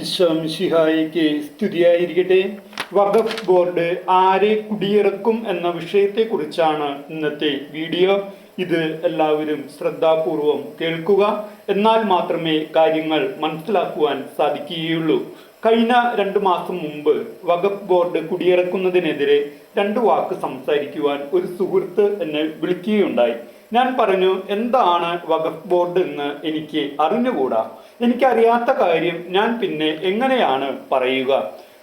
ഈശോമിഷിഹായിക്ക് സ്തുതിയായിരിക്കട്ടെ. വഖഫ് ബോർഡ് ആരെ കുടിയിറക്കും എന്ന വിഷയത്തെക്കുറിച്ചാണ് ഇന്നത്തെ വീഡിയോ. ഇത് എല്ലാവരും ശ്രദ്ധാപൂർവം കേൾക്കുക. എന്നാൽ മാത്രമേ കാര്യങ്ങൾ മനസ്സിലാക്കുവാൻ സാധിക്കുകയുള്ളൂ. കഴിഞ്ഞ രണ്ട് മാസം മുമ്പ് വഖഫ് ബോർഡ് കുടിയിറക്കുന്നതിനെതിരെ രണ്ട് വാക്ക് സംസാരിക്കുവാൻ ഒരു സുഹൃത്ത് എന്നെ വിളിക്കുകയുണ്ടായി. ഞാൻ പറഞ്ഞു എന്താണ് വഖഫ് ബോർഡ് എന്ന് എനിക്ക് അറിഞ്ഞുകൂടാ? എനിക്കറിയാത്ത കാര്യം ഞാൻ പിന്നെ എങ്ങനെയാണ് പറയുക?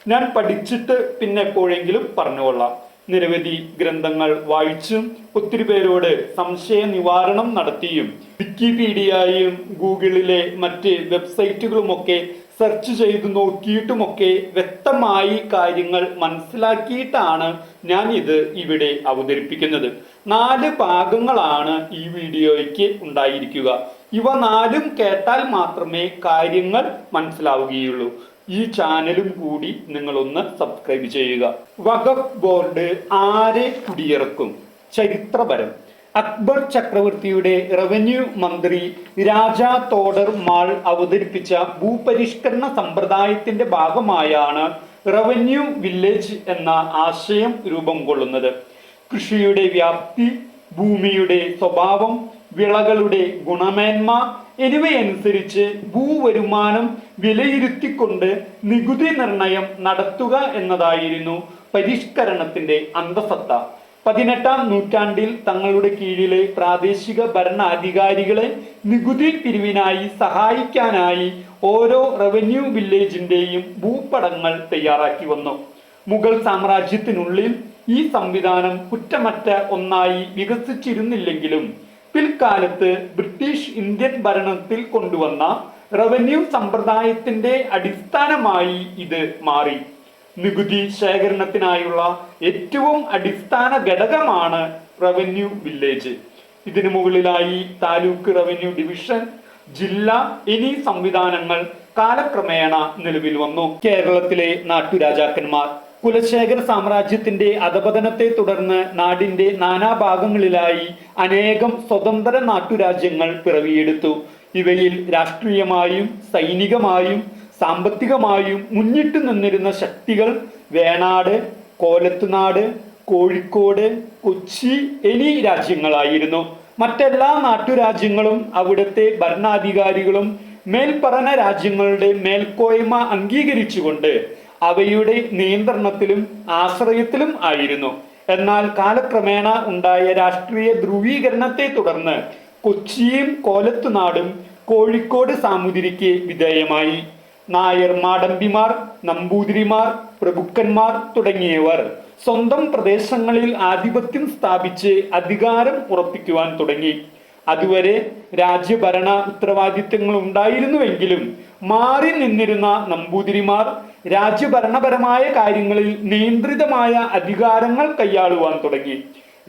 ഞാൻ പഠിച്ചിട്ട് പിന്നെ എപ്പോഴെങ്കിലും പറഞ്ഞുകൊള്ളാം. നിരവധി ഗ്രന്ഥങ്ങൾ വായിച്ചും ഒത്തിരി പേരോട് സംശയ നിവാരണം നടത്തിയും വിക്കിപീഡിയയും ഗൂഗിളിലെ മറ്റ് വെബ്സൈറ്റുകളുമൊക്കെ സെർച്ച് ചെയ്ത് നോക്കിയിട്ടുമൊക്കെ വ്യക്തമായി കാര്യങ്ങൾ മനസ്സിലാക്കിയിട്ടാണ് ഞാൻ ഇത് ഇവിടെ അവതരിപ്പിക്കുന്നത്. നാല് ഭാഗങ്ങളാണ് ഈ വീഡിയോയ്ക്ക് ഉണ്ടായിരിക്കുക. ഇവ നാലും കേട്ടാൽ മാത്രമേ കാര്യങ്ങൾ മനസ്സിലാവുകയുള്ളൂ. ഈ ചാനലും കൂടി നിങ്ങളൊന്ന് സബ്സ്ക്രൈബ് ചെയ്യുക. വഖഫ് ബോർഡ് ആരെ കുടിയിറക്കും? ചരിത്രപരം. അക്ബർ ചക്രവർത്തിയുടെ റവന്യൂ മന്ത്രി രാജ തോഡർ മാൾ അവതരിപ്പിച്ച ഭൂപരിഷ്കരണ സമ്പ്രദായത്തിന്റെ ഭാഗമായാണ് റവന്യൂ വില്ലേജ് എന്ന ആശയം രൂപം കൊള്ളുന്നത്. കൃഷിയുടെ വ്യാപ്തി ഭൂമിയുടെ സ്വഭാവം വിളകളുടെ ഗുണമേന്മ എന്നിവയനുസരിച്ച് ഭൂവരുമാനം വിലയിരുത്തിക്കൊണ്ട് നികുതി നിർണയം നടത്തുക എന്നതായിരുന്നു പരിഷ്കരണത്തിന്റെ അന്തസത്ത. പതിനെട്ടാം നൂറ്റാണ്ടിൽ തങ്ങളുടെ കീഴിലെ പ്രാദേശിക ഭരണാധികാരികളെ നികുതി പിരിവിനായി സഹായിക്കാനായി ഓരോ റവന്യൂ വില്ലേജിന്റെയും ഭൂപടങ്ങൾ തയ്യാറാക്കി വന്നു. മുഗൾ സാമ്രാജ്യത്തിനുള്ളിൽ ഈ സംവിധാനം കുറ്റമറ്റ ഒന്നായി വികസിച്ചിരുന്നില്ലെങ്കിലും പിൽക്കാലത്ത് ബ്രിട്ടീഷ് ഇന്ത്യൻ ഭരണത്തിൽ കൊണ്ടുവന്ന റവന്യൂ സമ്പ്രദായത്തിന്റെ അടിസ്ഥാനമായി ഇത് മാറി. നികുതി ശേഖരണത്തിനായുള്ള ഏറ്റവും അടിസ്ഥാന ഘടകമാണ് റവന്യൂ വില്ലേജ് ഇതിനു മുകളിലായി താലൂക്ക് റവന്യൂ ഡിവിഷൻ ജില്ല എന്നീ സംവിധാനങ്ങൾ കാലക്രമേണ നിലവിൽ വന്നു. കേരളത്തിലെ നാട്ടുരാജാക്കന്മാർ കുലശേഖര സാമ്രാജ്യത്തിന്റെ അധപതനത്തെ തുടർന്ന് നാടിന്റെ നാനാഭാഗങ്ങളിലായി അനേകം സ്വതന്ത്ര നാട്ടുരാജ്യങ്ങൾ പിറവിയെടുത്തു. ഇവയിൽ രാഷ്ട്രീയമായും സൈനികമായും സാമ്പത്തികമായും മുന്നിട്ട് നിന്നിരുന്ന ശക്തികൾ വേണാട് കോലത്തുനാട് കോഴിക്കോട് കൊച്ചി എന്നീ രാജ്യങ്ങളായിരുന്നു. മറ്റെല്ലാ നാട്ടുരാജ്യങ്ങളും അവിടുത്തെ ഭരണാധികാരികളും മേൽപ്പറഞ്ഞ രാജ്യങ്ങളുടെ മേൽക്കോയ്മ അംഗീകരിച്ചുകൊണ്ട് അവയുടെ നിയന്ത്രണത്തിലും ആശ്രയത്തിലും ആയിരുന്നു. എന്നാൽ കാലക്രമേണ ഉണ്ടായ രാഷ്ട്രീയ ധ്രുവീകരണത്തെ തുടർന്ന് കൊച്ചിയും കോലത്തുനാടും കോഴിക്കോട് സാമൂതിരിക്ക് വിധേയമായി. നായർ മാടമ്പിമാർ നമ്പൂതിരിമാർ പ്രഭുക്കന്മാർ തുടങ്ങിയവർ സ്വന്തം പ്രദേശങ്ങളിൽ ആധിപത്യം സ്ഥാപിച്ച് അധികാരം ഉറപ്പിക്കുവാൻ തുടങ്ങി. അതുവരെ രാജ്യഭരണ ഉത്തരവാദിത്തങ്ങൾ ഉണ്ടായിരുന്നുവെങ്കിലും മാറി നിന്നിരുന്ന നമ്പൂതിരിമാർ രാജ്യഭരണപരമായ കാര്യങ്ങളിൽ നിയന്ത്രിതമായ അധികാരങ്ങൾ കൈയാളുവാൻ തുടങ്ങി.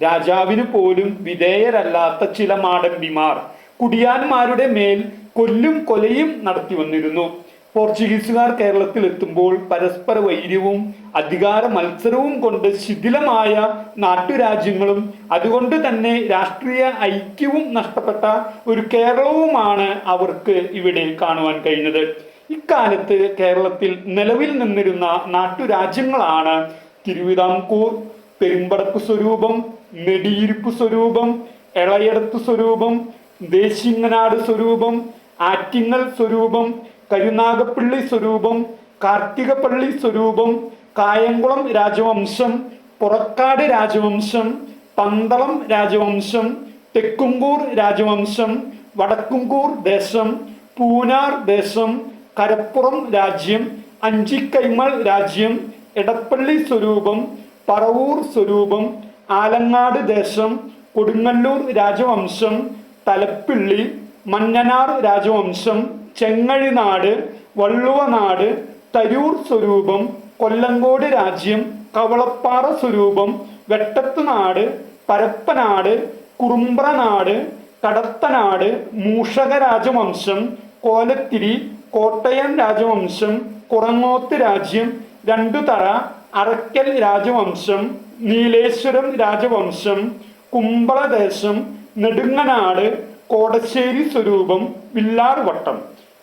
രാജാവിന് പോലും വിധേയരല്ലാത്ത ചില മാടമ്പിമാർ കുടിയാന്മാരുടെ മേൽ കൊല്ലും കൊലയും നടത്തി വന്നിരുന്നു. പോർച്ചുഗീസുകാർ കേരളത്തിൽ എത്തുമ്പോൾ പരസ്പര വൈര്യവും അധികാര മത്സരവും കൊണ്ട് ശിഥിലമായ നാട്ടുരാജ്യങ്ങളും അതുകൊണ്ട് തന്നെ രാഷ്ട്രീയ ഐക്യവും നഷ്ടപ്പെട്ട ഒരു കേരളവുമാണ് അവർക്ക് ഇവിടെ കാണുവാൻ കഴിഞ്ഞത്. ഇക്കാലത്ത് കേരളത്തിൽ നിലവിൽ നിന്നിരുന്ന നാട്ടുരാജ്യങ്ങളാണ് തിരുവിതാംകൂർ പെരുമ്പടക്ക് സ്വരൂപം നെടിയിരുപ്പ് സ്വരൂപം എളയടത്ത് സ്വരൂപം ദേശിങ്ങനാട് സ്വരൂപം ആറ്റിങ്ങൽ സ്വരൂപം കരുനാഗപ്പള്ളി സ്വരൂപം കാർത്തികപ്പള്ളി സ്വരൂപം കായംകുളം രാജവംശം പുറക്കാട് രാജവംശം പന്തളം രാജവംശം തെക്കുംകൂർ രാജവംശം വടക്കുംകൂർ ദേശം പൂനാർ ദേശം കരപ്പുറം രാജ്യം അഞ്ചിക്കൈമൾ രാജ്യം എടപ്പള്ളി സ്വരൂപം പറവൂർ സ്വരൂപം ആലങ്ങാട് ദേശം കൊടുങ്ങല്ലൂർ രാജവംശം തലപ്പിള്ളി മഞ്ഞനാർ രാജവംശം ചെങ്ങഴിനാട് വള്ളുവനാട് തരൂർ സ്വരൂപം കൊല്ലങ്കോട് രാജ്യം കവളപ്പാറ സ്വരൂപം വെട്ടത്തുനാട് പരപ്പനാട് കുറുമ്പ്രനാട് കടത്തനാട് മൂഷക രാജവംശം കോലത്തിരി കോട്ടയം രാജവംശം കുറങ്ങോത്ത് രാജ്യം രണ്ടുതറ അറക്കൽ രാജവംശം നീലേശ്വരം രാജവംശം കുമ്പളദേശം നെടുങ്ങനാട് കോടശ്ശേരി സ്വരൂപം വില്ലാർവട്ടം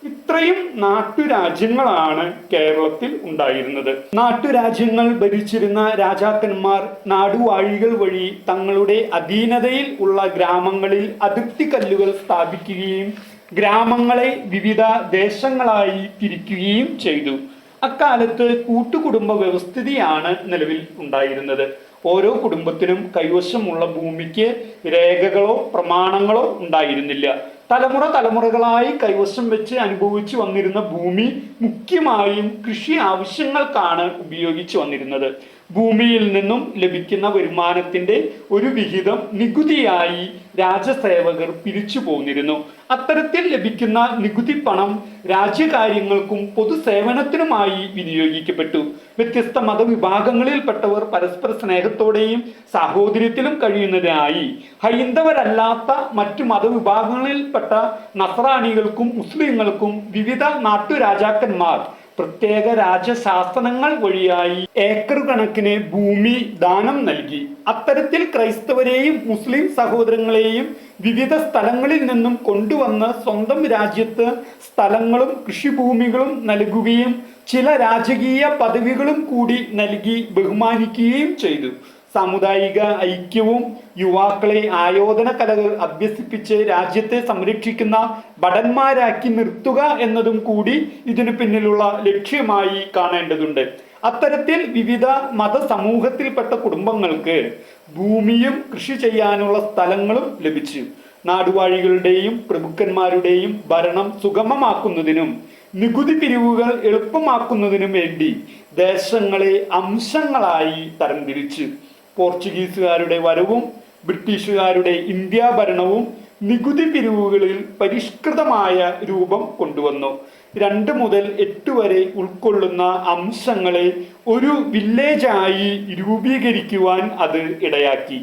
ഇത്രയും നാട്ടുരാജ്യങ്ങളാണ് കേരളത്തിൽ ഉണ്ടായിരുന്നത്. നാട്ടുരാജ്യങ്ങൾ ഭരിച്ചിരുന്ന രാജാക്കന്മാർ നാടുവാഴികൾ വഴി തങ്ങളുടെ അധീനതയിൽ ഉള്ള ഗ്രാമങ്ങളിൽ അതിർത്തി കല്ലുകൾ സ്ഥാപിക്കുകയും ഗ്രാമങ്ങളെ വിവിധ ദേശങ്ങളായി തിരിക്കുകയും ചെയ്തു. അക്കാലത്ത് കൂട്ടുകുടുംബ വ്യവസ്ഥിതിയാണ് നിലവിൽ ഉണ്ടായിരുന്നത്. ഓരോ കുടുംബത്തിനും കൈവശമുള്ള ഭൂമിക്ക് രേഖകളോ പ്രമാണങ്ങളോ ഉണ്ടായിരുന്നില്ല. തലമുറ തലമുറകളായി കൈവശം വെച്ച് അനുഭവിച്ചു വന്നിരുന്ന ഭൂമി മുഖ്യമായും കൃഷി ആവശ്യങ്ങൾക്കാണ് ഉപയോഗിച്ചു വന്നിരുന്നത്. ഭൂമിയിൽ നിന്നും ലഭിക്കുന്ന വരുമാനത്തിന്റെ ഒരു വിഹിതം നികുതിയായി രാജസേവകർ പിരിച്ചു പോന്നിരുന്നു. അത്തരത്തിൽ ലഭിക്കുന്ന നികുതി പണം രാജ്യകാര്യങ്ങൾക്കും പൊതുസേവനത്തിനുമായി വിനിയോഗിക്കപ്പെട്ടു. വ്യത്യസ്ത മതവിഭാഗങ്ങളിൽപ്പെട്ടവർ പരസ്പര സ്നേഹത്തോടെയും സാഹോദര്യത്തിലും കഴിയുന്നതിനായി ഹൈന്ദവരല്ലാത്ത മറ്റു മതവിഭാഗങ്ങളിൽപ്പെട്ട നസ്രാണികൾക്കും മുസ്ലിങ്ങൾക്കും വിവിധ നാട്ടുരാജാക്കന്മാർ പ്രത്യേക രാജശാസനങ്ങൾ വഴിയായി ഏക്കർ കണക്കിന് ഭൂമി ദാനം നൽകി. അത്തരത്തിൽ ക്രൈസ്തവരെയും മുസ്ലിം സഹോദരങ്ങളെയും വിവിധ സ്ഥലങ്ങളിൽ നിന്നും കൊണ്ടുവന്ന് സ്വന്തം രാജ്യത്ത് സ്ഥലങ്ങളും കൃഷിഭൂമികളും നൽകുകയും ചില രാജകീയ പദവികളും കൂടി നൽകി ബഹുമാനിക്കുകയും ചെയ്തു. സാമുദായിക ഐക്യവും യുവാക്കളെ ആയോധന കലകൾ അഭ്യസിപ്പിച്ച് രാജ്യത്തെ സംരക്ഷിക്കുന്ന ഭടന്മാരാക്കി നിർത്തുക എന്നതും കൂടി ഇതിനു പിന്നിലുള്ള ലക്ഷ്യമായി കാണേണ്ടതുണ്ട്. അത്തരത്തിൽ വിവിധ മതസമൂഹത്തിൽപ്പെട്ട കുടുംബങ്ങൾക്ക് ഭൂമിയും കൃഷി ചെയ്യാനുള്ള സ്ഥലങ്ങളും ലഭിച്ചു. നാടുവാഴികളുടെയും പ്രമുഖന്മാരുടെയും ഭരണം സുഗമമാക്കുന്നതിനും നികുതി പിരിവുകൾ എളുപ്പമാക്കുന്നതിനും വേണ്ടി ദേശങ്ങളെ അംശങ്ങളായി തരംതിരിച്ചു. പോർച്ചുഗീസുകാരുടെ വരവും ബ്രിട്ടീഷുകാരുടെ ഇന്ത്യ ഭരണവും നികുതി പിരിവുകളിൽ പരിഷ്കൃതമായ രൂപം കൊണ്ടുവന്നു. രണ്ട് മുതൽ എട്ട് വരെ ഉൾക്കൊള്ളുന്ന അംശങ്ങളെ ഒരു വില്ലേജായി രൂപീകരിക്കുവാൻ അത് ഇടയാക്കി.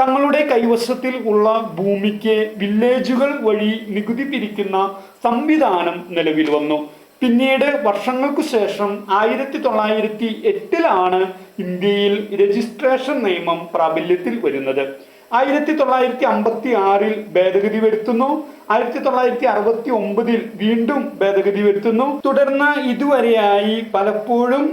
തങ്ങളുടെ കൈവശത്തിൽ ഉള്ള ഭൂമിക്ക് വില്ലേജുകൾ വഴി നികുതി പിരിക്കുന്ന സംവിധാനം നിലവിൽ വന്നു. പിന്നീട് വർഷങ്ങൾക്കു ശേഷം ആയിരത്തി തൊള്ളായിരത്തി എട്ടിലാണ് ഇന്ത്യയിൽ രജിസ്ട്രേഷൻ നിയമം പ്രാബല്യത്തിൽ വരുന്നത്. ആയിരത്തി തൊള്ളായിരത്തി അമ്പത്തി ആറിൽ ഭേദഗതി വരുത്തുന്നു. ആയിരത്തി തൊള്ളായിരത്തി അറുപത്തി ഒമ്പതിൽ വീണ്ടും ഭേദഗതി വരുത്തുന്നു. തുടർന്ന് ഇതുവരെയായി പലപ്പോഴും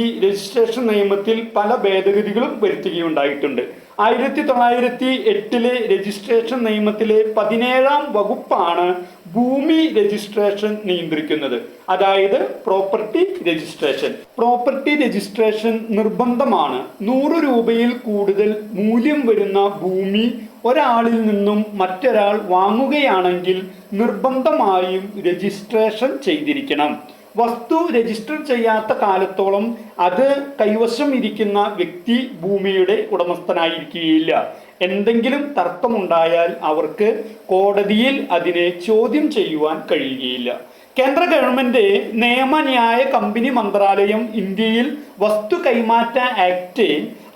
ഈ രജിസ്ട്രേഷൻ നിയമത്തിൽ പല ഭേദഗതികളും വരുത്തുകയുണ്ടായിട്ടുണ്ട്. ആയിരത്തി തൊള്ളായിരത്തി എട്ടിലെ രജിസ്ട്രേഷൻ നിയമത്തിലെ പതിനേഴാം വകുപ്പാണ് ഭൂമി രജിസ്ട്രേഷൻ നിയന്ത്രിക്കുന്നത്. അതായത് പ്രോപ്പർട്ടി രജിസ്ട്രേഷൻ. പ്രോപ്പർട്ടി രജിസ്ട്രേഷൻ നിർബന്ധമാണ്. നൂറ് രൂപയിൽ കൂടുതൽ മൂല്യം വരുന്ന ഭൂമി ഒരാളിൽ നിന്നും മറ്റൊരാൾ വാങ്ങുകയാണെങ്കിൽ നിർബന്ധമായും രജിസ്ട്രേഷൻ ചെയ്തിരിക്കണം. വസ്തു രജിസ്റ്റർ ചെയ്യാത്ത കാലത്തോളം അത് കൈവശം ഇരിക്കുന്ന വ്യക്തി ഭൂമിയുടെ ഉടമസ്ഥനായിരിക്കുകയില്ല. എന്തെങ്കിലും തർക്കമുണ്ടായാൽ അവർക്ക് കോടതിയിൽ അതിനെ ചോദ്യം ചെയ്യുവാൻ കഴിയുകയില്ല. കേന്ദ്ര ഗവൺമെന്റ് നിയമന്യായ കമ്പനി മന്ത്രാലയം ഇന്ത്യയിൽ വസ്തു കൈമാറ്റ ആക്ട്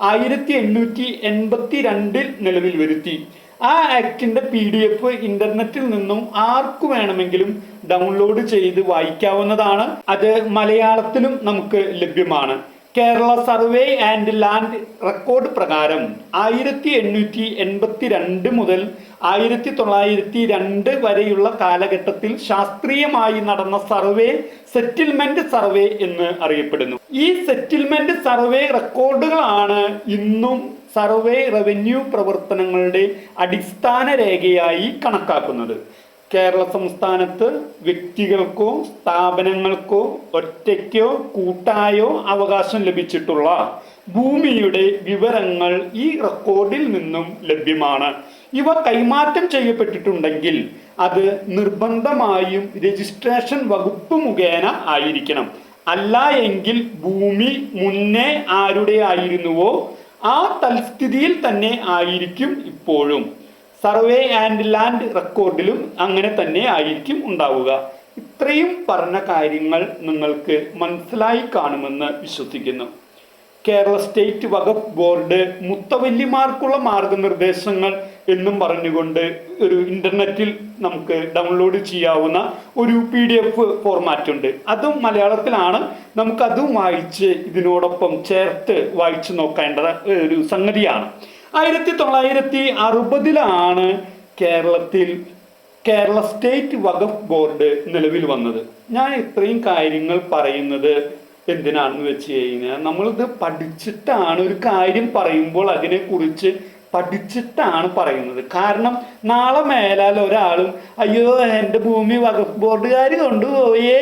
ആയിരത്തി എണ്ണൂറ്റി എൺപത്തി രണ്ടിൽ നിലവിൽ വരുത്തി. ആ ആക്ടിന്റെ പി ഡി എഫ് ഇന്റർനെറ്റിൽ നിന്നും ആർക്കു വേണമെങ്കിലും ഡൗൺലോഡ് ചെയ്ത് വായിക്കാവുന്നതാണ്. അത് മലയാളത്തിലും നമുക്ക് ലഭ്യമാണ്. Kerala survey and land record പ്രകാരം ആയിരത്തി എണ്ണൂറ്റി എൺപത്തി രണ്ട് മുതൽ ആയിരത്തി തൊള്ളായിരത്തി രണ്ട് വരെയുള്ള കാലഘട്ടത്തിൽ ശാസ്ത്രീയമായി നടന്ന സർവേ സെറ്റിൽമെന്റ് സർവേ എന്ന് അറിയപ്പെടുന്നു. ഈ സെറ്റിൽമെന്റ് സർവേ റെക്കോർഡുകളാണ് ഇന്നും സർവേ റവന്യൂ പ്രവർത്തനങ്ങളുടെ അടിസ്ഥാന രേഖയായി കണക്കാക്കുന്നത്. കേരള സംസ്ഥാനത്ത് വ്യക്തികൾക്കോ സ്ഥാപനങ്ങൾക്കോ ഒറ്റയ്ക്കോ കൂട്ടായോ അവകാശം ലഭിച്ചിട്ടുള്ള ഭൂമിയുടെ വിവരങ്ങൾ ഈ റെക്കോർഡിൽ നിന്നും ലഭ്യമാണ്. ഇവ കൈമാറ്റം ചെയ്യപ്പെട്ടിട്ടുണ്ടെങ്കിൽ അത് നിർബന്ധമായും രജിസ്ട്രേഷൻ വകുപ്പ് മുഖേന ആയിരിക്കണം. അല്ല എങ്കിൽ ഭൂമി മുന്നേ ആരുടെ ആയിരുന്നുവോ ആ തൽസ്ഥിതിയിൽ തന്നെ ആയിരിക്കും ഇപ്പോഴും. സർവേ ആൻഡ് ലാൻഡ് റെക്കോർഡിലും അങ്ങനെ തന്നെ ആയിരിക്കും ഉണ്ടാവുക. ഇത്രയും പറഞ്ഞ കാര്യങ്ങൾ നിങ്ങൾക്ക് മനസ്സിലായി കാണുമെന്ന് വിശ്വസിക്കുന്നു. കേരള സ്റ്റേറ്റ് വഖഫ് ബോർഡ് മുത്തവല്ലിമാർക്കുള്ള മാർഗനിർദ്ദേശങ്ങൾ എന്നും പറഞ്ഞുകൊണ്ട് ഒരു ഇന്റർനെറ്റിൽ നമുക്ക് ഡൗൺലോഡ് ചെയ്യാവുന്ന ഒരു പി ഡി എഫ് ഫോർമാറ്റ് ഉണ്ട് അതും മലയാളത്തിലാണ്. നമുക്കതും വായിച്ച് ഇതിനോടൊപ്പം ചേർത്ത് വായിച്ചു നോക്കേണ്ട ഒരു സംഗതിയാണ്. ആയിരത്തി തൊള്ളായിരത്തി അറുപതിലാണ് കേരളത്തിൽ കേരള സ്റ്റേറ്റ് വഖഫ് ബോർഡ് നിലവിൽ വന്നത്. ഞാൻ ഇത്രയും കാര്യങ്ങൾ പറയുന്നത് എന്തിനാണെന്ന് വെച്ച് കഴിഞ്ഞാൽ നമ്മളിത് പഠിച്ചിട്ടാണ് ഒരു കാര്യം പറയുമ്പോൾ അതിനെക്കുറിച്ച് പഠിച്ചിട്ടാണ് പറയുന്നത്. കാരണം നാളെ മേലാൽ ഒരാളും അയ്യോ എന്റെ ഭൂമി വഖഫ് ബോർഡുകാർ കൊണ്ടുപോയേ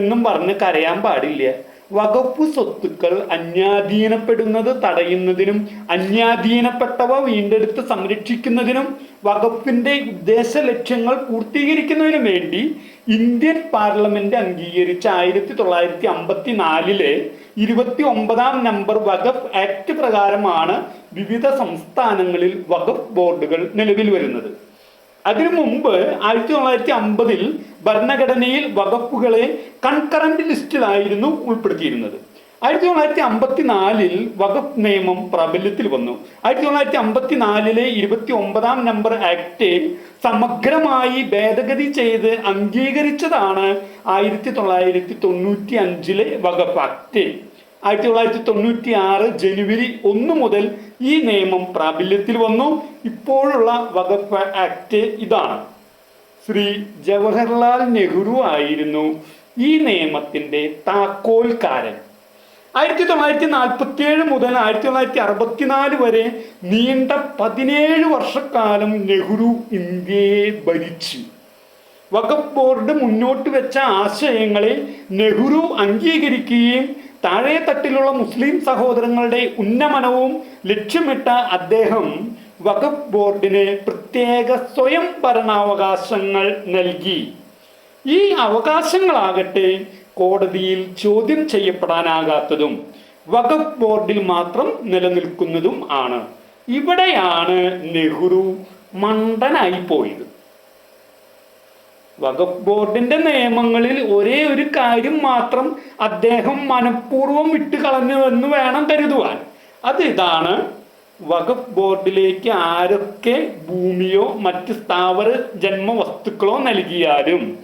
എന്നും പറഞ്ഞ് കരയാൻ പാടില്ല. വകുപ്പ് സ്വത്തുക്കൾ അന്യാധീനപ്പെടുന്നത് തടയുന്നതിനും അന്യാധീനപ്പെട്ടവ വീണ്ടെടുത്ത് സംരക്ഷിക്കുന്നതിനും വകുപ്പിന്റെ ഉദ്ദേശ ലക്ഷ്യങ്ങൾ പൂർത്തീകരിക്കുന്നതിനും വേണ്ടി ഇന്ത്യൻ പാർലമെന്റ് അംഗീകരിച്ച ആയിരത്തി തൊള്ളായിരത്തി അമ്പത്തി നാലിലെ ഇരുപത്തി ഒമ്പതാം നമ്പർ വഖഫ് ആക്ട് പ്രകാരമാണ് വിവിധ സംസ്ഥാനങ്ങളിൽ വഖഫ് ബോർഡുകൾ നിലവിൽ വരുന്നത്. അതിനു മുമ്പ് ആയിരത്തി തൊള്ളായിരത്തി അമ്പതിൽ ഭരണഘടനയിൽ വകുപ്പുകളെ കൺകറന്റ് ലിസ്റ്റിലായിരുന്നു ഉൾപ്പെടുത്തിയിരുന്നത്. ആയിരത്തി തൊള്ളായിരത്തി അമ്പത്തി നാലിൽ വകുപ്പ് നിയമം പ്രാബല്യത്തിൽ വന്നു. ആയിരത്തി തൊള്ളായിരത്തി അമ്പത്തി നാലിലെ ഇരുപത്തി ഒമ്പതാം നമ്പർ ആക്ട് സമഗ്രമായി ഭേദഗതി ചെയ്ത് അംഗീകരിച്ചതാണ് ആയിരത്തി തൊള്ളായിരത്തി തൊണ്ണൂറ്റി അഞ്ചിലെ വകുപ്പ് ആക്ട്. ആയിരത്തി തൊള്ളായിരത്തി തൊണ്ണൂറ്റി ആറ് ജനുവരി ഒന്ന് മുതൽ ഈ നിയമം പ്രാബല്യത്തിൽ വന്നു. ഇപ്പോഴുള്ള വകുപ്പ് ആക്ട് ഇതാണ്. ശ്രീ ജവഹർലാൽ നെഹ്റു ആയിരുന്നു ഈ നിയമത്തിന്റെ താക്കോൽക്കാരൻ. ആയിരത്തി തൊള്ളായിരത്തി നാൽപ്പത്തി ഏഴ് മുതൽ ആയിരത്തി തൊള്ളായിരത്തി അറുപത്തിനാല് വരെ നീണ്ട പതിനേഴ് വർഷക്കാലം നെഹ്റു ഇന്ത്യയെ ഭരിച്ചു. വഖഫ് ബോർഡ് മുന്നോട്ട് വെച്ച ആശയങ്ങളെ നെഹ്റു അംഗീകരിക്കുകയും താഴെ തട്ടിലുള്ള മുസ്ലിം സഹോദരങ്ങളുടെ ഉന്നമനവും ലക്ഷ്യമിട്ട അദ്ദേഹം വഖഫ് ബോർഡിന് പ്രത്യേക സ്വയം ഭരണാവകാശങ്ങൾ നൽകി. ഈ അവകാശങ്ങളാകട്ടെ കോടതിയിൽ ചോദ്യം ചെയ്യപ്പെടാനാകാത്തതും വഖഫ് ബോർഡിൽ മാത്രം നിലനിൽക്കുന്നതും ആണ്. ഇവിടെയാണ് നെഹ്റു മണ്ടനായി പോയത്. വഖഫ് ബോർഡിന്റെ നിയമങ്ങളിൽ ഒരേ ഒരു കാര്യം മാത്രം അദ്ദേഹം മനഃപൂർവം വിട്ടുകളഞ്ഞുവെന്ന് വേണം കരുതുവാൻ. അത് ഇതാണ്. വഖഫ് ബോർഡിലേക്ക് ആരൊക്കെ ഭൂമിയോ മറ്റ് സ്ഥാവര ജന്മ വസ്തുക്കളോ നൽകിയാലും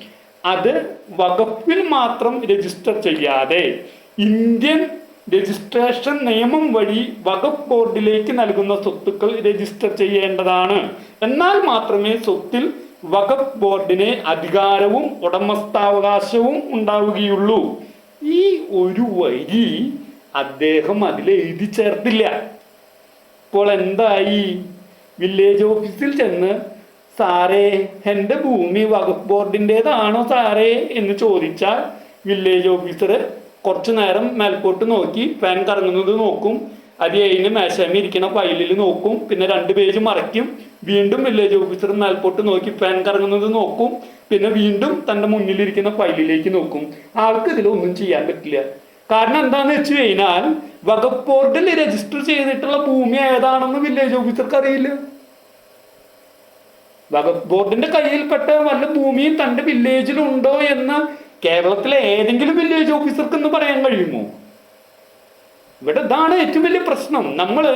അത് വകുപ്പിൽ മാത്രം രജിസ്റ്റർ ചെയ്യാതെ ഇന്ത്യൻ രജിസ്ട്രേഷൻ നിയമം വഴി വകുപ്പ് ബോർഡിലേക്ക് നൽകുന്ന സ്വത്തുക്കൾ രജിസ്റ്റർ ചെയ്യേണ്ടതാണ്. എന്നാൽ മാത്രമേ സ്വത്തിൽ വഖഫ് ബോർഡിന് അധികാരവും ഉടമസ്ഥാവകാശവും ഉണ്ടാവുകയുള്ളൂ. ഈ ഒരു വരി അദ്ദേഹം അതിൽ എഴുതി ചേർത്തില്ല. ഇപ്പോൾ എന്തായി? വില്ലേജ് ഓഫീസിൽ ചെന്ന് സാറേ എന്റെ ഭൂമി വകുപ്പ് ബോർഡിന്റെതാണോ സാറേ? എന്ന് ചോദിച്ചാൽ വില്ലേജ് ഓഫീസർ കുറച്ചു നേരം മേൽപോട്ട് നോക്കി ഫാൻ കറങ്ങുന്നത് നോക്കും. അത് കഴിഞ്ഞ് മേശമ ഇരിക്കുന്ന ഫയലിൽ നോക്കും. പിന്നെ രണ്ട് പേജ് മറയ്ക്കും. വീണ്ടും വില്ലേജ് ഓഫീസർ മേൽപോട്ട് നോക്കി ഫാൻ കറങ്ങുന്നത് നോക്കും. പിന്നെ വീണ്ടും തന്റെ മുന്നിലിരിക്കുന്ന ഫയലിലേക്ക് നോക്കും. ആൾക്ക് ഇതിലൊന്നും ചെയ്യാൻ പറ്റില്ല. കാരണം എന്താന്ന് വെച്ച് കഴിഞ്ഞാൽ വകപ്പോർട്ടിൽ രജിസ്റ്റർ ചെയ്തിട്ടുള്ള ഭൂമി ഏതാണെന്ന് വില്ലേജ് ഓഫീസർക്ക് അറിയില്ല. വകുപ്പ് ബോർഡിന്റെ കയ്യിൽപ്പെട്ട വല്ല ഭൂമിയും തന്റെ വില്ലേജിലുണ്ടോ എന്ന് കേരളത്തിലെ ഏതെങ്കിലും വില്ലേജ് ഓഫീസർക്ക് എന്ന് പറയാൻ കഴിയുമോ? ഇവിടെ ഇതാണ് ഏറ്റവും വലിയ പ്രശ്നം. നമ്മൾ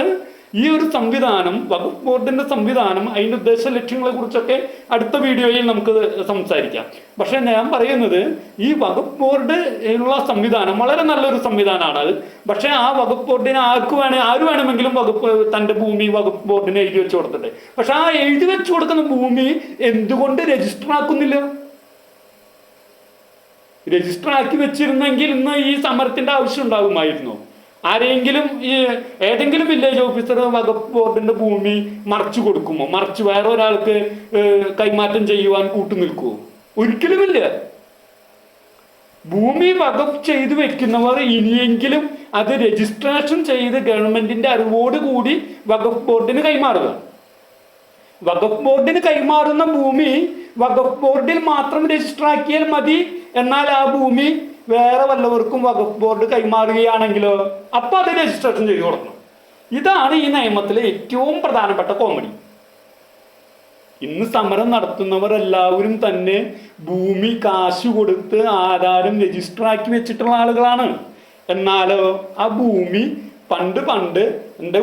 ഈ ഒരു സംവിധാനം വകുപ്പ് ബോർഡിന്റെ സംവിധാനം അതിന്റെ ഉദ്ദേശ ലക്ഷ്യങ്ങളെ കുറിച്ചൊക്കെ അടുത്ത വീഡിയോയിൽ നമുക്ക് സംസാരിക്കാം. പക്ഷെ ഞാൻ പറയുന്നത് ഈ വകുപ്പ് ബോർഡ് ഉള്ള സംവിധാനം വളരെ നല്ലൊരു സംവിധാനമാണ് അത്. പക്ഷെ ആ വകുപ്പ് ബോർഡിനെ ആർക്ക് വേണേ ആര് വേണമെങ്കിലും വകുപ്പ് തന്റെ ഭൂമി വകുപ്പ് ബോർഡിനെ എഴുതി വെച്ച് കൊടുത്തിട്ട്. പക്ഷെ ആ എഴുതി വെച്ച് കൊടുക്കുന്ന ഭൂമി എന്തുകൊണ്ട് രജിസ്റ്റർ ആക്കുന്നില്ല? രജിസ്റ്റർ ആക്കി വെച്ചിരുന്നെങ്കിൽ ഇന്ന് ഈ സമരത്തിന്റെ ആവശ്യം ഉണ്ടാകുമായിരുന്നു? ആരെങ്കിലും ഈ ഏതെങ്കിലും വില്ലേജ് ഓഫീസർ വകുപ്പ് ബോർഡിന്റെ ഭൂമി മറച്ചു കൊടുക്കുമോ? മറച്ചു വേറെ ഒരാൾക്ക് കൈമാറ്റം ചെയ്യുവാൻ കൂട്ടു നിൽക്കുമോ ഒരിക്കലുമില്ല. ഭൂമി വകുപ്പ് ചെയ്തു വെക്കുന്നവർ ഇനിയെങ്കിലും അത് രജിസ്ട്രേഷൻ ചെയ്ത് ഗവൺമെന്റിന്റെ അറിവോട് കൂടി വകുപ്പ് ബോർഡിന് കൈമാറുക. വകുപ്പ് ബോർഡിന് കൈമാറുന്ന ഭൂമി വകുപ്പ് ബോർഡിൽ മാത്രം രജിസ്റ്റർ ആക്കിയാൽ മതി. എന്നാൽ ആ ഭൂമി വേറെ വല്ലവർക്കും വകുപ്പ് ബോർഡ് കൈമാറുകയാണെങ്കിലോ അപ്പൊ അത് രജിസ്ട്രേഷൻ ചെയ്തു കൊടുക്കണം. ഇതാണ് ഈ നിയമത്തിലെ ഏറ്റവും പ്രധാനപ്പെട്ട കോമഡി ഇന്ന് സമരം നടത്തുന്നവർ എല്ലാവരും തന്നെ ഭൂമി കാശ് കൊടുത്ത് ആധാരം രജിസ്റ്റർ ആക്കി വെച്ചിട്ടുള്ള ആളുകളാണ്. എന്നാലോ ആ ഭൂമി പണ്ട് പണ്ട് എന്റെ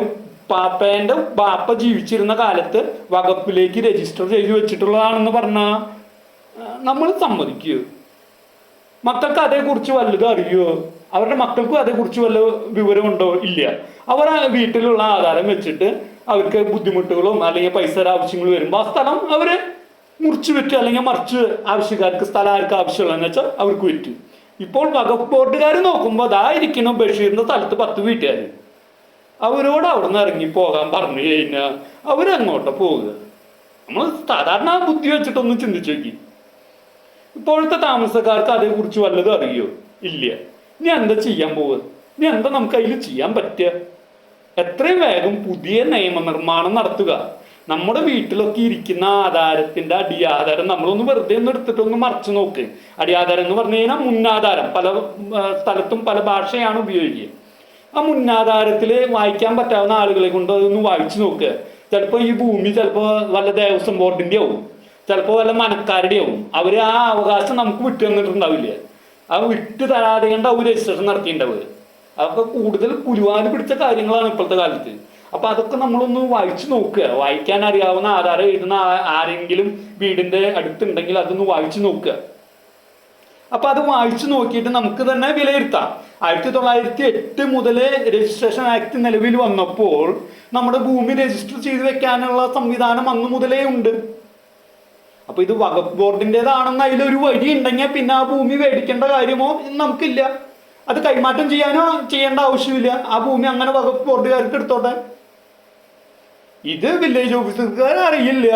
പാപ്പേന്റെ ബാപ്പ ജീവിച്ചിരുന്ന കാലത്ത് വകുപ്പിലേക്ക് രജിസ്റ്റർ ചെയ്ത് വെച്ചിട്ടുള്ളതാണെന്ന് പറഞ്ഞാൽ നമ്മൾ സമ്മതിക്കുക മക്കൾക്ക് അതേക്കുറിച്ച് വല്ലതും അറിയോ? അവരുടെ മക്കൾക്കും അതേക്കുറിച്ച് വല്ല വിവരമുണ്ടോ? ഇല്ല. അവർ വീട്ടിലുള്ള ആധാരം വെച്ചിട്ട് അവർക്ക് ബുദ്ധിമുട്ടുകളും അല്ലെങ്കിൽ പൈസ ആവശ്യങ്ങൾ വരുമ്പോൾ ആ സ്ഥലം അവർ മുറിച്ചു വിറ്റ് അല്ലെങ്കിൽ മറിച്ച് ആവശ്യക്കാർക്ക് സ്ഥലം ആർക്ക് ആവശ്യമുള്ളതെന്ന് വെച്ചാൽ അവർക്ക് വിറ്റു ഇപ്പോൾ വകുപ്പ് ബോർഡുകാർ നോക്കുമ്പോൾ അതായിരിക്കണം ബഷീറിന്റെ സ്ഥലത്ത് പത്ത് വീട്ടുകാർ അവരോട് അവിടെ നിന്ന് ഇറങ്ങി പോകാൻ പറഞ്ഞു കഴിഞ്ഞാൽ അവരങ്ങോട്ടാണ് പോവുക. നമ്മൾ സാധാരണ ബുദ്ധി വെച്ചിട്ടൊന്ന് ചിന്തിച്ചു നോക്കി. ഇപ്പോഴത്തെ താമസക്കാർക്ക് അതേക്കുറിച്ച് വല്ലതും അറിയോ? ഇല്ല. ഇനി എന്താ ചെയ്യാൻ പോവുക? ഇനി എന്താ നമുക്ക് അതിൽ ചെയ്യാൻ പറ്റുക? എത്രയും വേഗം പുതിയ നിയമനിർമ്മാണം നടത്തുക. നമ്മുടെ വീട്ടിലൊക്കെ ഇരിക്കുന്ന ആധാരത്തിന്റെ അടിയാധാരം നമ്മളൊന്ന് വെറുതെ ഒന്ന് എടുത്തിട്ടൊന്ന് മറച്ചു നോക്ക്. അടിയാധാരം എന്ന് പറഞ്ഞു കഴിഞ്ഞാൽ മുന്നാധാരം. പല സ്ഥലത്തും പല ഭാഷയാണ് ഉപയോഗിക്കുക. ആ മുന്നാധാരത്തിൽ വായിക്കാൻ പറ്റാവുന്ന ആളുകളെ കൊണ്ട് അതൊന്ന് വായിച്ചു നോക്കുക ചിലപ്പോൾ ഈ ഭൂമി ചിലപ്പോൾ വല്ല ദേവസ്വം ബോർഡിന്റെ ആവും. ചിലപ്പോൾ വല്ല മനക്കാരുടെയാവും അവർ ആ അവകാശം നമുക്ക് വിട്ടു തന്നിട്ടുണ്ടാവില്ല? ആ വിട്ടു തരാതെ കണ്ട് അവർ രജിസ്ട്രേഷൻ നടത്തിയിട്ടുണ്ടാവുക. അതൊക്കെ കൂടുതൽ കുരുവാന് പിടിച്ച കാര്യങ്ങളാണ് ഇപ്പോഴത്തെ കാലത്ത്. അപ്പൊ അതൊക്കെ നമ്മളൊന്ന് വായിച്ചു നോക്കുക. വായിക്കാൻ അറിയാവുന്ന ആധാരം എഴുതുന്ന ആരെങ്കിലും വീടിന്റെ അടുത്തുണ്ടെങ്കിൽ അതൊന്ന് വായിച്ചു നോക്കുക. അപ്പൊ അത് വായിച്ചു നോക്കിയിട്ട് നമുക്ക് തന്നെ വിലയിരുത്താം. ആയിരത്തി തൊള്ളായിരത്തി എട്ട് മുതൽ രജിസ്ട്രേഷൻ ആക്ട് നിലവിൽ വന്നപ്പോൾ നമ്മുടെ ഭൂമി രജിസ്റ്റർ ചെയ്ത് വെക്കാനുള്ള സംവിധാനം അന്ന് മുതലേ ഉണ്ട്. അപ്പൊ ഇത് വകുപ്പ് ബോർഡിന്റെതാണെന്ന് അതിലൊരു വഴി ഉണ്ടെങ്കിൽ പിന്നെ ആ ഭൂമി മേടിക്കേണ്ട കാര്യമോ നമുക്കില്ല. അത് കൈമാറ്റം ചെയ്യാനോ ചെയ്യേണ്ട ആവശ്യമില്ല. ആ ഭൂമി അങ്ങനെ വകുപ്പ് ബോർഡുകാർക്ക് എടുത്തോട്ടെ. ഇത് വില്ലേജ് ഓഫീസർക്കാർ അറിയില്ല.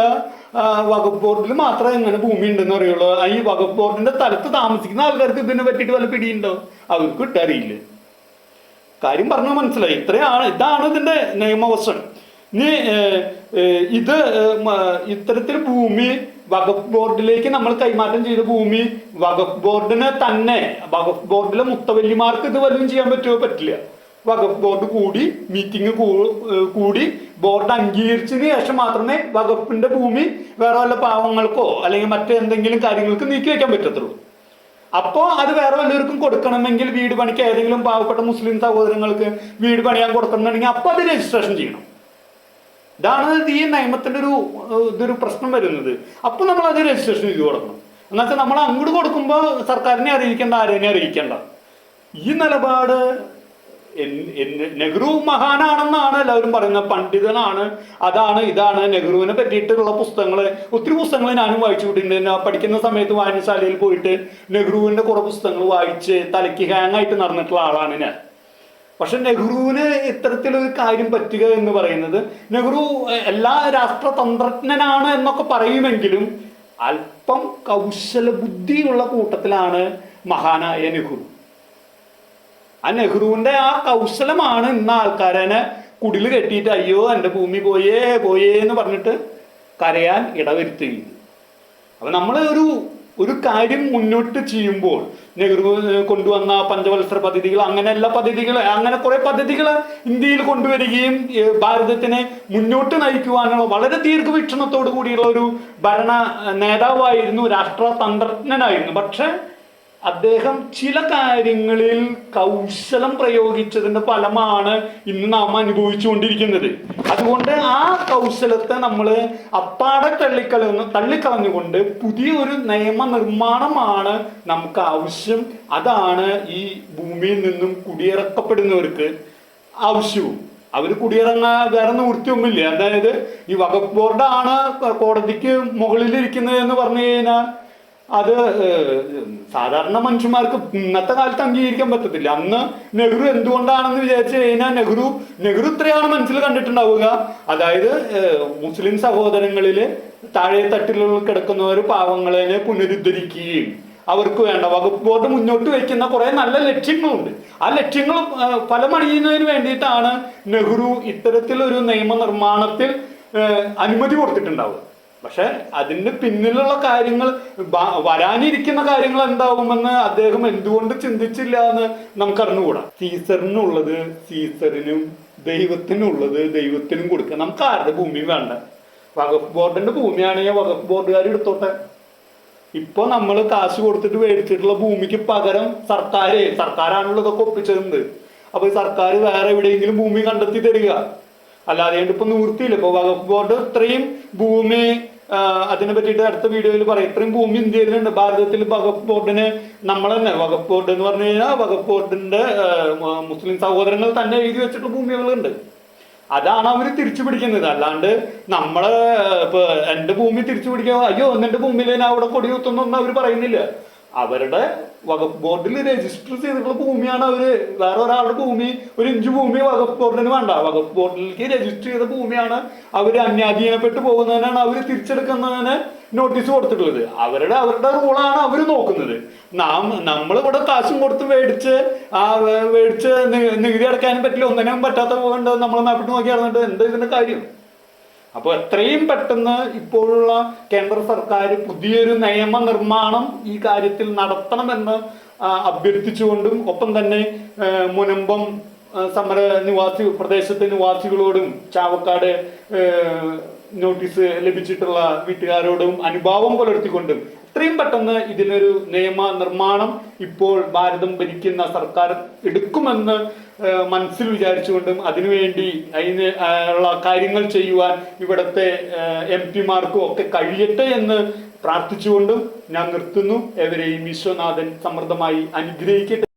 വകുപ്പ് ബോർഡിൽ മാത്രമേ ഇങ്ങനെ ഭൂമി ഉണ്ടെന്ന് അറിയുള്ളൂ. ഈ വകുപ്പ് ബോർഡിന്റെ സ്ഥലത്ത് താമസിക്കുന്ന ആൾക്കാർക്ക് ഇതിനെ പറ്റിയിട്ട് വല്ല പിടിയുണ്ടോ? അവർക്ക് ഇട്ടറിയില്ല കാര്യം പറഞ്ഞു മനസ്സിലായി. ഇത്രയാണ് ഇതാണ് ഇതിന്റെ നിയമവശം. ഏഹ്, ഇത് ഇത്തരത്തിൽ ഭൂമി വകുപ്പ് ബോർഡിലേക്ക് നമ്മൾ കൈമാറ്റം ചെയ്ത ഭൂമി വകുപ്പ് ബോർഡിന് തന്നെ വകുപ്പ് ബോർഡിലെ മുത്തവല്ലിമാർക്ക് ഇത് വല്ലതും ചെയ്യാൻ പറ്റുമോ പറ്റില്ല. വകുപ്പ് ബോർഡ് കൂടി മീറ്റിംഗ് കൂടി ബോർഡ് അംഗീകരിച്ചതിന് ശേഷം മാത്രമേ വകുപ്പിന്റെ ഭൂമി വേറെ വല്ല പാവങ്ങൾക്കോ അല്ലെങ്കിൽ മറ്റെന്തെങ്കിലും കാര്യങ്ങൾക്ക് നീക്കി വയ്ക്കാൻ പറ്റത്തുള്ളൂ. അപ്പോ അത് വേറെ വല്ലവർക്കും കൊടുക്കണമെങ്കിൽ വീട് പണിക്ക് ഏതെങ്കിലും പാവപ്പെട്ട മുസ്ലിം സഹോദരങ്ങൾക്ക് വീട് പണിയാൻ കൊടുക്കണമെന്നുണ്ടെങ്കിൽ അപ്പൊ അത് രജിസ്ട്രേഷൻ ചെയ്യണം. ഇതാണ് ഈ നിയമത്തിന്റെ ഒരു ഇതൊരു പ്രശ്നം വരുന്നത്. അപ്പൊ നമ്മൾ അത് രജിസ്ട്രേഷൻ ചെയ്ത് കൊടുക്കണം. എന്നുവെച്ചാൽ നമ്മൾ അങ്ങോട്ട് കൊടുക്കുമ്പോൾ സർക്കാരിനെ അറിയിക്കേണ്ട ആരെയും അറിയിക്കേണ്ട. ഈ നിലപാട് നെഹ്റു മഹാനാണെന്നാണ് എല്ലാവരും പറയുന്നത്. പണ്ഡിതനാണ്. അതാണ് ഇതാണ് നെഹ്റുവിനെ പറ്റിയിട്ടുള്ള പുസ്തകങ്ങൾ ഒത്തിരി പുസ്തകങ്ങൾ ഞാനും വായിച്ചു പഠിക്കുന്ന സമയത്ത് വായനശാലയിൽ പോയിട്ട് നെഹ്റുവിന്റെ കുറെ പുസ്തകങ്ങൾ വായിച്ച് തലയ്ക്ക് ഹാങ് ആയിട്ട് നടന്നിട്ടുള്ള ആളാണ് ഞാൻ. പക്ഷെ നെഹ്റുവിന് ഇത്തരത്തിലൊരു കാര്യം പറ്റുക എന്ന് പറയുന്നത് നെഹ്റു എല്ലാ രാഷ്ട്രതന്ത്രജ്ഞനാണ് എന്നൊക്കെ പറയുമെങ്കിലും അല്പം കൗശല ബുദ്ധിയുള്ള കൂട്ടത്തിലാണ് മഹാനായ നെഹ്റു. ആ നെഹ്റുവിന്റെ ആ കൗശലമാണ് ഇന്ന് ആൾക്കാരനെ കുടിൽ കെട്ടിയിട്ട് അയ്യോ എന്റെ ഭൂമി പോയേ പോയേ എന്ന് പറഞ്ഞിട്ട് കരയാൻ ഇടവരുത്തുകയും അപ്പൊ നമ്മൾ ഒരു ഒരു കാര്യം മുന്നോട്ട് ചെയ്യുമ്പോൾ നെഹ്റു കൊണ്ടുവന്ന പഞ്ചവത്സര പദ്ധതികൾ അങ്ങനെയുള്ള പദ്ധതികൾ അങ്ങനെ കുറെ പദ്ധതികൾ ഇന്ത്യയിൽ കൊണ്ടുവരികയും ഭാരതത്തിനെ മുന്നോട്ട് നയിക്കുവാനുള്ള വളരെ ദീർഘവീക്ഷണത്തോടു കൂടിയുള്ള ഒരു ഭരണ നേതാവായിരുന്നു രാഷ്ട്ര തന്ത്രജ്ഞനായിരുന്നു പക്ഷെ അദ്ദേഹം ചില കാര്യങ്ങളിൽ കൗശലം പ്രയോഗിച്ചതിന്റെ ഫലമാണ് ഇന്ന് നാം അനുഭവിച്ചുകൊണ്ടിരിക്കുന്നത്. അതുകൊണ്ട് ആ കൗശലത്തെ നമ്മൾ അപ്പാടെ തള്ളിക്കളഞ്ഞു തള്ളിക്കളഞ്ഞുകൊണ്ട് പുതിയൊരു നിയമനിർമ്മാണമാണ് നമുക്ക് ആവശ്യം. അതാണ് ഈ ഭൂമിയിൽ നിന്നും കുടിയിറക്കപ്പെടുന്നവർക്ക് ആവശ്യവും. അവർ കുടിയിറങ്ങാൻ വേറെ നിവൃത്തിയൊന്നുമില്ല. അതായത് ഈ വകുപ്പ് ബോർഡാണ് കോടതിക്ക് മുകളിലിരിക്കുന്നത് എന്ന് പറഞ്ഞു കഴിഞ്ഞാൽ അത് സാധാരണ മനുഷ്യന്മാർക്ക് ഇന്നത്തെ കാലത്ത് അംഗീകരിക്കാൻ പറ്റത്തില്ല. അന്ന് നെഹ്റു എന്തുകൊണ്ടാണെന്ന് വിചാരിച്ചു കഴിഞ്ഞാൽ നെഹ്റു നെഹ്റു ഇത്രയാണ് മനസ്സിൽ കണ്ടിട്ടുണ്ടാവുക. അതായത് മുസ്ലിം സഹോദരങ്ങളിൽ താഴെ തട്ടിലുള്ള കിടക്കുന്നവർ പാവങ്ങളെ പുനരുദ്ധരിക്കുകയും അവർക്ക് വേണ്ട വകുപ്പ് ബോർഡ് മുന്നോട്ട് വയ്ക്കുന്ന കുറേ നല്ല ലക്ഷ്യങ്ങളുണ്ട്. ആ ലക്ഷ്യങ്ങൾ ഫലമണിയുന്നതിന് വേണ്ടിയിട്ടാണ് നെഹ്റു ഇത്തരത്തിലൊരു നിയമനിർമ്മാണത്തിൽ അനുമതി കൊടുത്തിട്ടുണ്ടാവുക. പക്ഷെ അതിന് പിന്നിലുള്ള കാര്യങ്ങൾ വരാനിരിക്കുന്ന കാര്യങ്ങൾ എന്താവുമെന്ന് അദ്ദേഹം എന്തുകൊണ്ട് ചിന്തിച്ചില്ല എന്ന് നമുക്ക് അറിഞ്ഞുകൂടാ സീസറിനുള്ളത് സീസറിനും ദൈവത്തിനുള്ളത് ദൈവത്തിനും കൊടുക്കുക. നമുക്ക് ആരുടെ ഭൂമിയും വേണ്ട. വകഫ് ബോർഡിന്റെ ഭൂമിയാണെങ്കിൽ വകഫ് ബോർഡുകാർ എടുത്തോട്ടെ ഇപ്പൊ നമ്മൾ കാശ് കൊടുത്തിട്ട് മേടിച്ചിട്ടുള്ള ഭൂമിക്ക് പകരം സർക്കാരെ സർക്കാരാണല്ലോ ഇതൊക്കെ ഒപ്പിച്ചത് അപ്പൊ സർക്കാർ വേറെ എവിടെയെങ്കിലും ഭൂമി കണ്ടെത്തി തരിക. അല്ലാതെ ഇപ്പൊ നിവൃത്തിയില്ല. ഇപ്പൊ വകുപ്പ് ബോർഡ് ഇത്രയും ഭൂമി അതിനെ പറ്റിയിട്ട് അടുത്ത വീഡിയോയിൽ പറയും. ഇത്രയും ഭൂമി ഇന്ത്യയിലുണ്ട് ഭാരതത്തിൽ വകുപ്പ് ബോർഡിന് നമ്മൾ തന്നെ വകുപ്പ് ബോർഡ് എന്ന് പറഞ്ഞു കഴിഞ്ഞാൽ വകുപ്പ് ബോർഡിന്റെ മുസ്ലിം സഹോദരങ്ങൾ തന്നെ എഴുതി വെച്ചിട്ട് ഭൂമികളുണ്ട്. അതാണ് അവർ തിരിച്ചു പിടിക്കുന്നത്. അല്ലാണ്ട് നമ്മൾ ഇപ്പൊ എന്റെ ഭൂമി തിരിച്ചു പിടിക്കുക അയ്യോ എന്റെ ഭൂമിയിൽ അവിടെ കൊടി കുത്തുന്നു അവർ പറയുന്നില്ല. അവരുടെ വകുപ്പ് ബോർഡിൽ രജിസ്റ്റർ ചെയ്തിട്ടുള്ള ഭൂമിയാണ് അവർ. വേറെ ഒരാളുടെ ഭൂമി ഒരു ഇഞ്ച് ഭൂമി വകുപ്പ് ബോർഡിന് വേണ്ട. വകുപ്പ് ബോർഡിലേക്ക് രജിസ്റ്റർ ചെയ്ത ഭൂമിയാണ് അവർ അന്യാധീനപ്പെട്ടു പോകുന്നതിനാണ് അവർ തിരിച്ചെടുക്കുന്നതിന് നോട്ടീസ് കൊടുത്തിട്ടുള്ളത്. അവരുടെ അവരുടെ റൂളാണ് അവർ നോക്കുന്നത്. നാം നമ്മൾ ഇവിടെ കാശും കൊടുത്ത് മേടിച്ച് ആ മേടിച്ച് നികുതി അടക്കാനും പറ്റില്ല ഒന്നിനും പറ്റാത്ത പോകേണ്ടത് നമ്മൾ നോക്കി നടന്നിട്ട് എന്താ ഇതിന്റെ കാര്യം? അപ്പോൾ എത്രയും പെട്ടെന്ന് ഇപ്പോഴുള്ള കേന്ദ്ര സർക്കാർ പുതിയൊരു നിയമനിർമ്മാണം ഈ കാര്യത്തിൽ നടത്തണമെന്ന് അഭ്യർത്ഥിച്ചുകൊണ്ടും ഒപ്പം തന്നെ മുനമ്പം സമര നിവാസി പ്രദേശത്തെ നിവാസികളോടും ചാവക്കാട് നോട്ടീസ് ലഭിച്ചിട്ടുള്ള വീട്ടുകാരോടും അനുഭാവം പുലർത്തിക്കൊണ്ടും എത്രയും പെട്ടെന്ന് ഇതിനൊരു നിയമ നിർമ്മാണം ഇപ്പോൾ ഭാരതം ഭരിക്കുന്ന സർക്കാർ എടുക്കുമെന്ന് മനസ്സിൽ വിചാരിച്ചുകൊണ്ടും അതിനുവേണ്ടി അതിന് ഉള്ള കാര്യങ്ങൾ ചെയ്യുവാൻ ഇവിടുത്തെ എം പിമാർക്കും ഒക്കെ കഴിയട്ടെ എന്ന് പ്രാർത്ഥിച്ചുകൊണ്ടും ഞാൻ നിർത്തുന്നു. എവരെയും വിശ്വനാഥൻ സമൃദ്ധമായി അനുഗ്രഹിക്കട്ടെ.